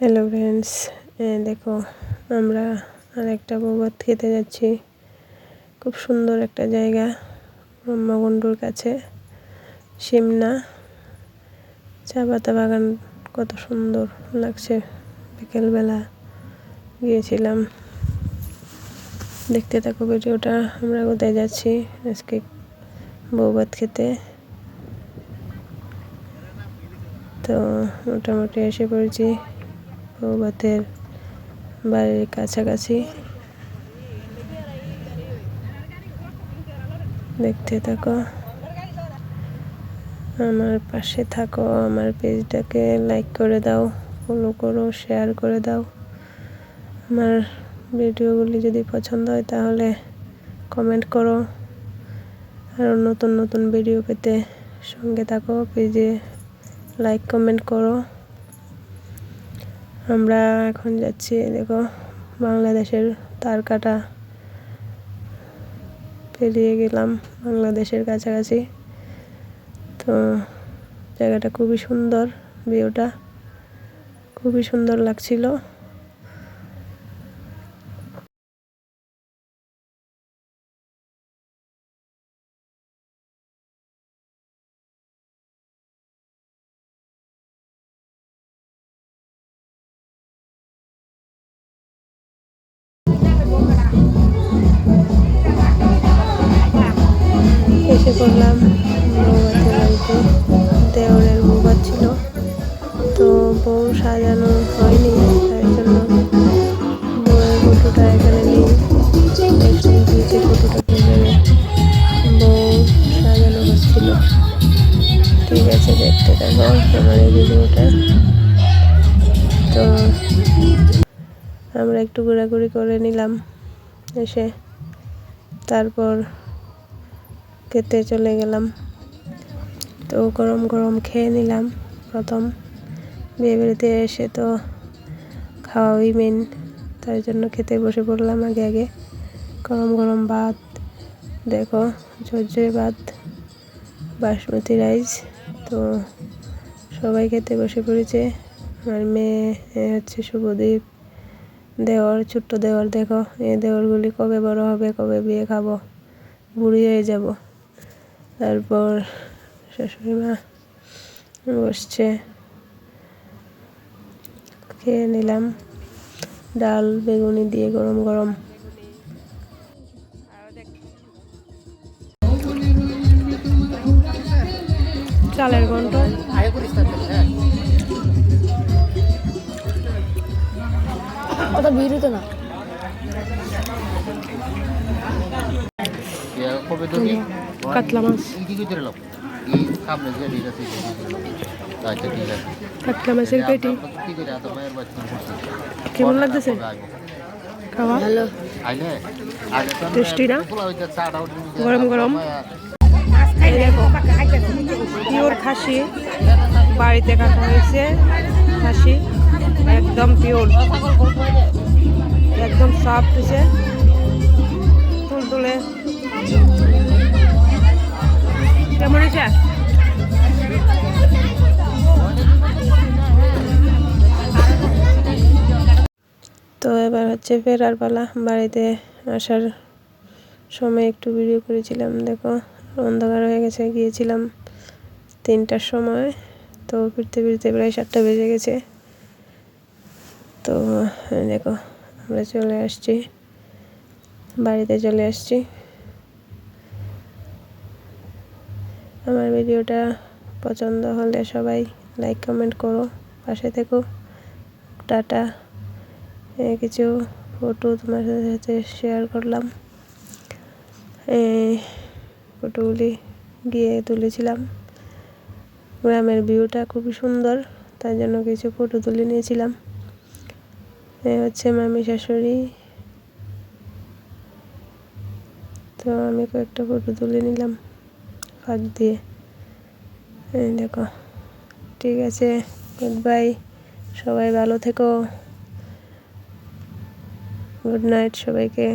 Hello friends দেখো, আমরা আরেকটা বৌভাত খেতে যাচ্ছি। খুব সুন্দর একটা জায়গা, ব্রহ্মকুণ্ডুর কাছে। সিমনা চা পাতা বাগান কত সুন্দর লাগছে। বিকেলবেলা গিয়েছিলাম। দেখতে থাকো ভিডিওটা, আমরা কোথায় যাচ্ছি? আজকে বৌভাত খেতে। তো, মোটামুটি এসে পড়েছি। বৌভাতের বাড়ির কাছাকাছি দেখতে থাকো। আমার পাশে থাকো, আমার পেজটাকে লাইক করে দাও ফলো করো শেয়ার করে দাও। আমার ভিডিওগুলি যদি পছন্দ হয় তাহলে কমেন্ট করো। আরও নতুন নতুন ভিডিও পেতে সঙ্গে থাকো, পেজে লাইক কমেন্ট করো। আমরা এখন যাচ্ছি, দেখো, বাংলাদেশের তারকাটা পেরিয়ে গেলাম বাংলাদেশের কাছাকাছি। তো জায়গাটা খুবই সুন্দর, ভিউটা খুবই সুন্দর লাগছিল। এসে পড়লাম। বৌভাতের বাড়িতে। দেওরের বৌভাত ছিল তো বউ সাজানো হয়নি তাই জন্য বউয়ের ফটোটা এখানে দিয়েছে ফটোটা তুলে বউ সাজানো হচ্ছিল। ঠিক আছে, দেখতে থাকো আমার এই ভিডিওটা। তো আমরা একটু ঘোরাঘুরি করে নিলাম এসে। তারপর খেতে চলে গেলাম। তো গরম গরম খেয়ে নিলাম প্রথম। বিয়ে বাড়িতে এসে তো খাওয়াই মেন তাই জন্য খেতে বসে পড়লাম আগে আগে। গরম গরম ভাত, দেখো ঝরঝরে ভাত, বাসমতি রাইস তো সবাই খেতে বসে পড়েছে। আমার মেয়ে হচ্ছে শুভদীপ দেওয়ার, ছোট্ট দেওয়ার, দেখো। এই দেওয়ারগুলি কবে বড় হবে, কবে বিয়ে খাব, বুড়ি হয়ে যাব। তারপর শাশুড়ি মা বসছে। খেয়ে নিলাম। ডাল বেগুনি দিয়ে গরম গরম। চালের ঘন্ট। অত ভিড় হতো না। কবে কাতলা মাছ। আচ্ছা কাতলা মাছের পেটি। কেমন লাগতেছে? খাওয়া? ভালো। টেস্টি না? গরম গরম। পিওর খাসি। বাড়িতে কাটা হয়েছে খাসি। একদম পিওর। একদম সফট হয়েছে। তুলতুলে কেমন তো এবার হচ্ছে ফেরার পালা। বাড়িতে আসার সময় একটু ভিডিও করেছিলাম, দেখো। অন্ধকার হয়ে গেছে, গিয়েছিলাম তিনটার সময়। তো ফিরতে ফিরতে প্রায় সাতটা বেজে গেছে। তো, দেখো, আমরা চলে আসছি। বাড়িতে চলে আসছি। আমার ভিডিওটা পছন্দ হলে সবাই লাইক কমেন্ট করো। পাশে থেকো। টাটা। কিছু ফটো তোমার সাথে শেয়ার করলাম। ফটোগুলি গিয়ে তুলেছিলাম। গ্রামের ভিউটা খুবই সুন্দর, তার জন্য কিছু ফটো তুলে নিয়েছিলাম। হচ্ছে মামি শাশুড়ি। তো আমি কয়েকটা ফটো তুলে নিলাম। ফাঁক দিয়ে। দেখো। ঠিক আছে গুড বাই সবাই ভালো থেকো। গুড নাইট সবাইকে।